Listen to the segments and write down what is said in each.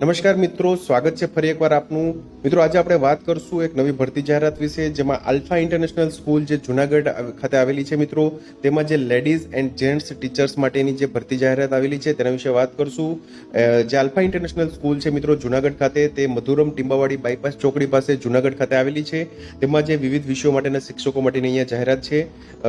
નમસ્કાર મિત્રો, સ્વાગત છે ફરી એકવાર આપનું. મિત્રો, આજે આપણે વાત કરશું એક નવી ભરતી જાહેરાત વિશે, જેમાં આલ્ફા ઇન્ટરનેશનલ સ્કૂલ જે જુનાગઢ ખાતે આવેલી છે મિત્રો, તેમાં જે લેડીઝ એન્ડ જેન્ટ્સ ટીચર્સ માટેની જે ભરતી જાહેરાત આવેલી છે, તેના વિશે વાત કરશું. જે આલ્ફા ઇન્ટરનેશનલ સ્કૂલ છે મિત્રો, જુનાગઢ ખાતે, તે મધુરમ ટીંબાવાડી બાયપાસ ચોકડી પાસે જુનાગઢ ખાતે આવેલી છે. તેમાં જે વિવિધ વિષયો માટેના શિક્ષકો માટેની અહીંયા જાહેરાત છે.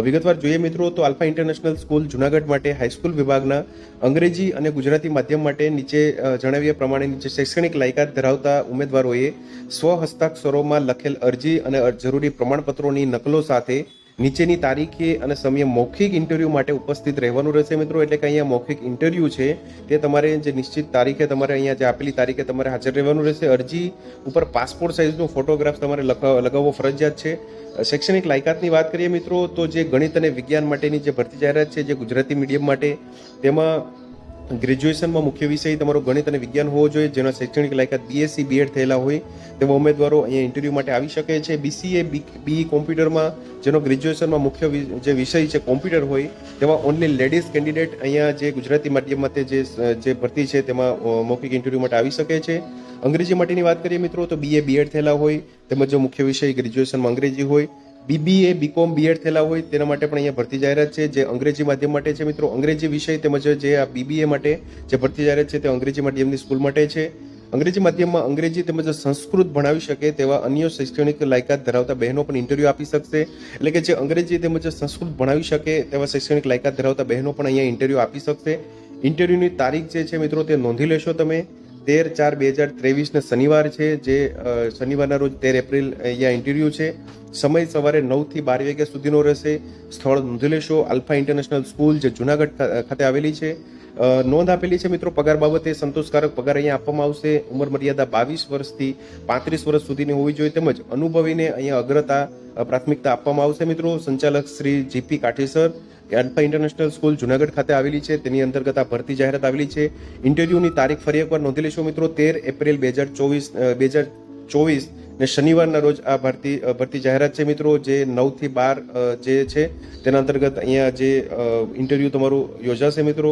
વિગતવાર જોઈએ મિત્રો, તો આલ્ફા ઇન્ટરનેશનલ સ્કૂલ જુનાગઢ માટે હાઈસ્કૂલ વિભાગના અંગ્રેજી અને ગુજરાતી માધ્યમ માટે નીચે જણાવ્યા પ્રમાણે શૈક્ષણિક લાયકાત ધરાવતા ઉમેદવારોએ સ્વ હસ્તાક્ષરોમાં લખેલ અરજી અને જરૂરી પ્રમાણપત્રોની નકલો સાથે નીચેની તારીખે અને સમયે મૌખિક ઇન્ટરવ્યૂ માટે ઉપસ્થિત રહેવાનું રહેશે મિત્રો. એટલે કે અહીંયા મૌખિક ઇન્ટરવ્યૂ છે તે તમારે જે નિશ્ચિત તારીખે તમારે અહીંયા જે આપેલી તારીખે તમારે હાજર રહેવાનું રહેશે. અરજી ઉપર પાસપોર્ટ સાઇઝનો ફોટોગ્રાફ તમારે લગાવવો ફરજિયાત છે. શૈક્ષણિક લાયકાતની વાત કરીએ મિત્રો, તો જે ગણિત અને વિજ્ઞાન માટેની જે ભરતી જાહેરાત છે, જે ગુજરાતી મીડિયમ માટે, તેમાં ગ્રેજ્યુએશનમાં મુખ્ય વિષય તમારો ગણિત અને વિજ્ઞાન હોવો જોઈએ, જેના શૈક્ષણિક લાયકાત બીએસસી બીએડ થયેલા હોય તેવા ઉમેદવારો અહીંયા ઇન્ટરવ્યૂ માટે આવી શકે છે. બીસીએ બી કોમ્પ્યુટરમાં, જેનો ગ્રેજ્યુએશનમાં મુખ્ય જે વિષય છે કોમ્પ્યુટર હોય તેવા ઓનલી લેડીઝ કેન્ડિડેટ અહીંયા જે ગુજરાતી માધ્યમ માટે જે જે ભરતી છે, તેમાં મૌખિક ઇન્ટરવ્યૂ માટે આવી શકે છે. અંગ્રેજી માટેની વાત કરીએ મિત્રો, તો બીએ બીએડ થયેલા હોય, તેમજ જો મુખ્ય વિષય ગ્રેજ્યુએશનમાં અંગ્રેજી હોય બીબીએ બીકોમ બીએડ થયેલા હોય, તેના માટે પણ અહીંયા ભરતી જાહેરાત છે. જે અંગ્રેજી માધ્યમ માટે છે મિત્રો, અંગ્રેજી વિષય તેમજ જે આ બીબીએ માટે જે ભરતી જાહેરાત છે, તે અંગ્રેજી માધ્યમની સ્કૂલ માટે છે. અંગ્રેજી માધ્યમમાં અંગ્રેજી તેમજ સંસ્કૃત ભણાવી શકે તેવા અન્ય શૈક્ષણિક લાયકાત ધરાવતા બહેનો પણ ઇન્ટરવ્યૂ આપી શકશે. એટલે કે જે અંગ્રેજી તેમજ સંસ્કૃત ભણાવી શકે તેવા શૈક્ષણિક લાયકાત ધરાવતા બહેનો પણ અહીંયા ઇન્ટરવ્યૂ આપી શકશે. ઇન્ટરવ્યૂની તારીખ જે છે મિત્રો, તે નોંધી લેશો તમે. તેર ચાર બે હજાર ત્રેવીસને શનિવાર છે, જે શનિવારના રોજ તેર એપ્રિલ અહીંયા ઇન્ટરવ્યૂ છે. સમય સવારે નવથી બાર વાગ્યા સુધીનો રહેશે. સ્થળ નોંધી લેશો. આલ્ફા ઇન્ટરનેશનલ સ્કૂલ, જે જુનાગઢ ખાતે આવેલી છે. નોંધ આપેલી છે મિત્રો, પગાર બાબતે સંતોષકારક પગાર અહીંયા આપવામાં આવશે. ઉંમર મર્યાદા બાવીસ વર્ષથી પાંત્રીસ વર્ષ સુધીની હોવી જોઈએ તેમજ અનુભવીને અહીંયા અગ્રતા પ્રાથમિકતા આપવામાં આવશે મિત્રો. સંચાલક શ્રી જીપી કાઠીસર, આલ્ફા ઇન્ટરનેશનલ સ્કૂલ જુનાગઢ ખાતે આવેલી છે. તેની અંતર્ગત આ ભરતી જાહેરાત આવેલી છે. ઇન્ટરવ્યૂની તારીખ ફરી એકવાર નોંધી લેશો મિત્રો. તેર એપ્રિલ બે હજાર ચોવીસ બે હજાર ચોવીસ ને શનિવારના રોજ આ ભરતી ભરતી જાહેરાત છે મિત્રો, જે નવથી બાર જે છે. તેના અંતર્ગત અહીંયા જે ઇન્ટરવ્યૂ તમારું યોજાશે મિત્રો.